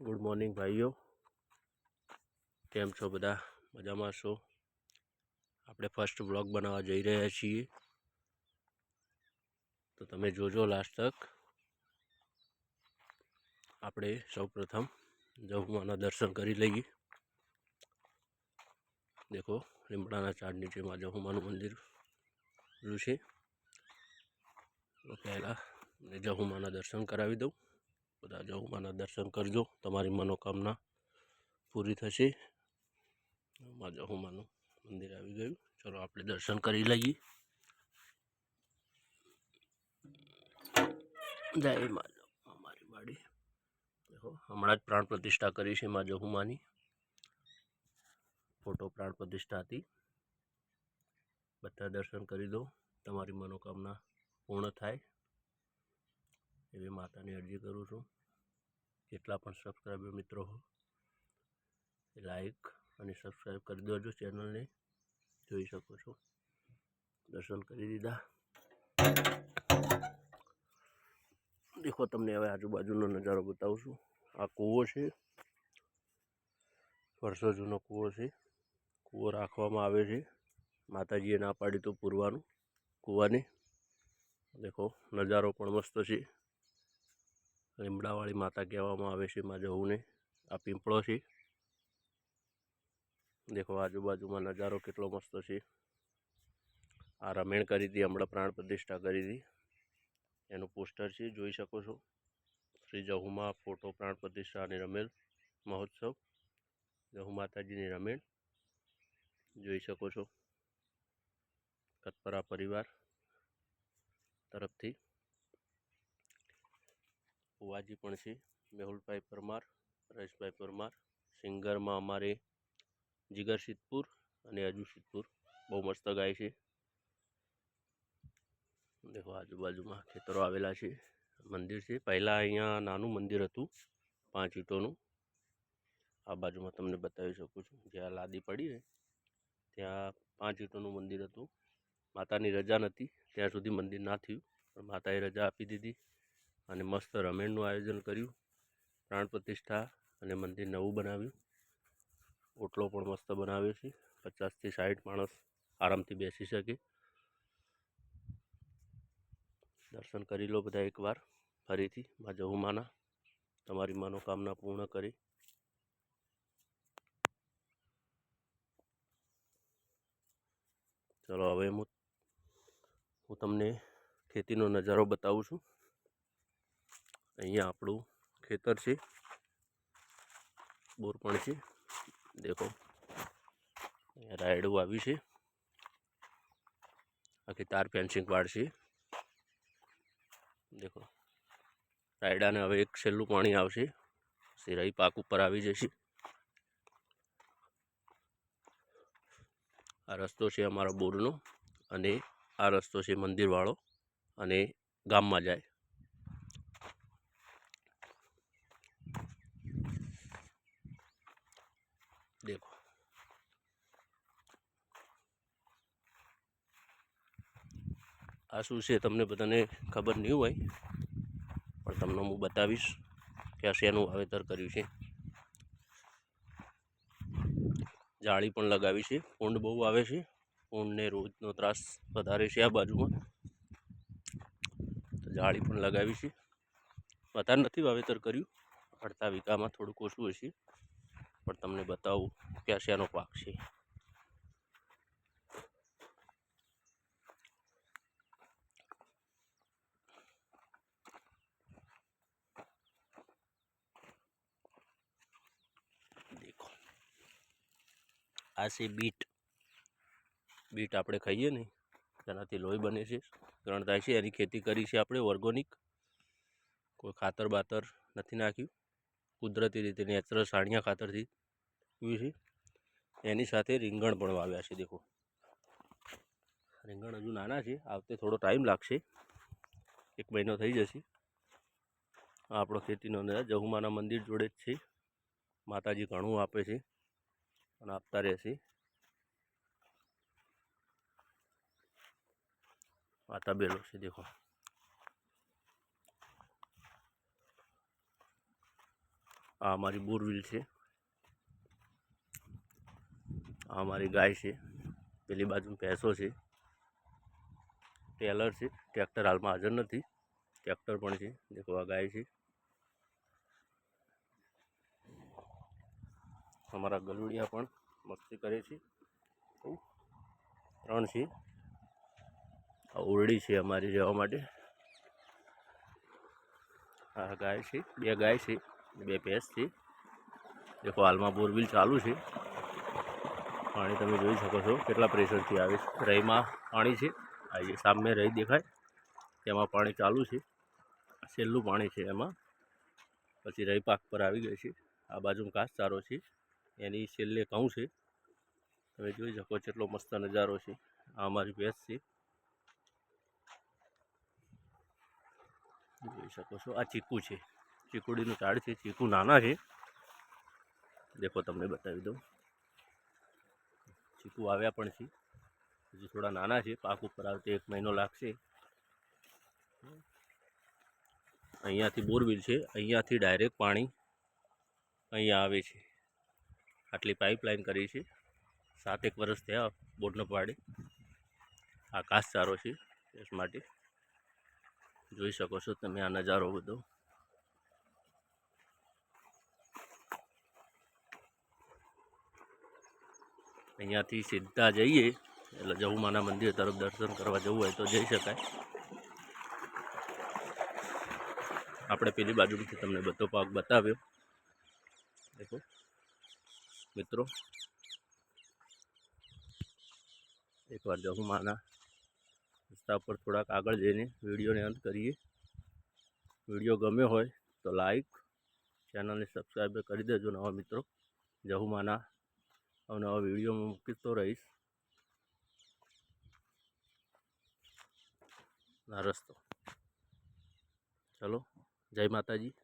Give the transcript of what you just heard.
Good morning ભાઈઓ. કેમ છો બધા? મજામાં છો? આપણે ફર્સ્ટ બ્લોગ બનાવવા જઈ રહ્યા છીએ. તો તમે જોજો લાસ્ટ તક. આપણે સૌપ્રથમ જહુમાના દર્શન કરી લઈએ. દેખો, લીમડાના ઝાડ નીચેમાં જહુમાનું મંદિર છે. પહેલાં જહુમાના દર્શન કરાવી દઉં. બધા જહુમાના દર્શન કરજો. તમારી મનોકામના પૂરી થશે. માં જહુમાનું મંદિર આવી ગયું. ચલો, આપણે દર્શન કરી લઈએ. જય માધવ અમારી વાડી દેખો હમણાં જ પ્રાણ પ્રતિષ્ઠા કરી છે માં જહુમાની ફોટો પ્રાણ પ્રતિષ્ઠા હતી. બધા દર્શન કરી દો. તમારી મનોકામના પૂર્ણ થાય. એવી માતાની અરજી કરું છું. જેટલા પણ સબસ્ક્રાઈબર મિત્રો હો લાઈક અને સબસ્ક્રાઈબ કરી દેજો ચેનલને જોઈ શકો છો. દર્શન કરી દીધા. દેખો તમને હવે આજુબાજુનો નજારો બતાવું છું આ કૂવો છે. વર્ષો જૂનો કૂવો છે. કૂવો રાખવામાં આવે છે. માતાજીએ ના પાડી તો પૂરવાનું કૂવાની. દેખો, નજારો પણ મસ્ત છે. લીમડાવાળી માતા કહેવામાં આવે છે માં જવુંને આ પીંપળો છે. દેખો, આજુબાજુમાં નજારો કેટલો મસ્ત છે. આ રમેણ કરી હતી, હમણાં પ્રાણ પ્રતિષ્ઠા કરી હતી. એનું પોસ્ટર છે, જોઈ શકો છો. શ્રી જહુમા ફોટો પ્રાણ પ્રતિષ્ઠા અને રમેલ મહોત્સવ. જહુ માતાજીની રમેણ. જોઈ શકો છો. કતપરા પરિવાર તરફથી. ફુવાજી પણ છે. મેહુલભાઈ પરમાર પરેશભાઈ પરમાર, સિંગરમાં અમારે જીગર સિદ્ધપુર અને અજુ સિદ્ધપુર. બહુ મસ્ત ગાય છે. દેખો, આજુબાજુમાં ખેતરો આવેલા છે. મંદિર છે. પહેલાં અહીંયા નાનું મંદિર હતું, પાંચ ઈંટોનું. આ બાજુમાં તમને બતાવી શકું છું. જ્યાં લાદી પડી ને ત્યાં પાંચ ઈંટોનું મંદિર હતું. માતાની રજા નથી ત્યાં સુધી મંદિર ના થયું. પણ માતાએ રજા આપી દીધી. અને મસ્ત રમેણનું આયોજન કર્યું. પ્રાણ પ્રતિષ્ઠા અને મંદિર નવું બનાવ્યું. ઓટલો પણ મસ્ત બનાવ્યો છે. પચાસથી સાઠ માણસ આરામથી બેસી શકે. દર્શન કરી લો બધા એકવાર. ફરીથી મા જવું માના. તમારી મનોકામના પૂર્ણ કરી. ચલો, હવે હું હું તમને ખેતીનો નજારો બતાવું છું. અહીંયા આપણું ખેતર છે. બોર પણ છે. દેખો, અહીંયા રાયડું આવ્યું છે. આખી તાર ફેન્સિંગ વાળ છે. દેખો, રાયડાને હવે એક છેલ્લું પાણી આવશે. સિરાઈ પાક ઉપર આવી જશે. આ રસ્તો છે અમારા બોરનો અને આ રસ્તો છે મંદિરવાળો અને ગામમાં જાય. દેખો આ શું છે? તમને બધાને ખબર નહીં હોય, પણ તમને હું બતાવીશ કે આ શેનું વાવેતર કર્યું છે. જાળી પણ લગાવી છે. ઊંડ બહુ આવે છે. ઊંડને રોજનો ત્રાસ વધારે છે આ બાજુમાં. તો જાળી પણ લગાવી છે. વધારે નથી વાવેતર કર્યું. અડધા વીઘામાં થોડુંક ઓછું હશે. પણ તમને બતાવું કે આ પાક છે. આ છે બીટ. બીટ આપણે ખાઈએ ને, તેનાથી લોહી બને છે. ગ્રહણ થાય છે, એની ખેતી કરી છે આપણે ઓર્ગોનિક. કોઈ ખાતર બાતર નથી નાખ્યું. કુદરતી રીતે નેચરલ સાણિયા ખાતરથી જોયું છે. એની સાથે રીંગણ પણ વાવ્યા છે, દેખો. રીંગણ હજુ નાના છે આવતે થોડો ટાઈમ લાગશે. એક મહિનો થઈ જશે. આપણો ખેતીનો નજારો જહુમાના મંદિર જોડે જ છે. માતાજી ઘણું આપે છે અને આપતા રહેશે માતા બેલો છે, દેખો. આ અમારી બોરવીલ છે. આ અમારી ગાય છે. પેલી બાજુ ભેંસો છે. ટેલર છે. ટ્રેક્ટર હાલમાં હાજર નથી. ટ્રેક્ટર પણ છે. દેખો આ ગાય છે. અમારા ગલુડિયા પણ મસ્તી કરે છે. ત્રણ છે. આ ઓરડી છે અમારી રહેવા માટે. આ ગાય છે. બે ગાય છે. બે છે દેખો હાલમાં બોરવેલ ચાલુ છે. પાણી તમે જોઈ શકો છો કેટલા પ્રેશરથી આવે છે. રહીમાં પાણી છે. આ જે સામે રહી દેખાય. તેમાં પાણી ચાલુ છે. છેલ્લું પાણી છે એમાં. પછી રહી પાક પર આવી ગઈ છે. આ બાજુમાં ઘાસચારો છે. એની છેલ્લે ઘઉં છે. તમે જોઈ શકો છો એટલો મસ્ત નજારો છે. આ અમારી ભેંસ છે. જોઈ શકો છો. આ ચીકુ છે. ચીકુડીનું ઝાડ છે, ચીકુ નાના છે. દેખો તમને બતાવી દઉં. ચીકુ આવ્યા પણ છે. હજુ થોડા નાના છે, પાક ઉપર આવતે એક મહિનો લાગશે. અહીંયાથી બોરવેલ છે, અહીંયાથી ડાયરેક્ટ પાણી અહીંયા આવે છે. આટલી પાઇપલાઇન કરી છે. સાતેક વર્ષ થયા બોરનો પાડે. આ ઘાસચારો છે એસ માટે. જોઈ શકો છો તમે આ નજારો બધો. અહીંયાથી સીધા જઈએ. એટલે જહુમાના મંદિર તરફ દર્શન કરવા જવું હોય તો જઈ શકાય. આપણે પેલી બાજુથી તમને બધો પાક બતાવ્યો. દેખો. મિત્રો. એકવાર જહુમાના રસ્તા પર થોડાક આગળ જઈને વિડીયોને અંત કરીએ. વીડિયો ગમ્યો હોય તો લાઈક, ચેનલને સબસ્ક્રાઈબ કરી દેજો નવા મિત્રો. જહુમાના અવનવા વીડિયો હું મૂકતો રહીશ ના રસ્તો ચલો જય માતાજી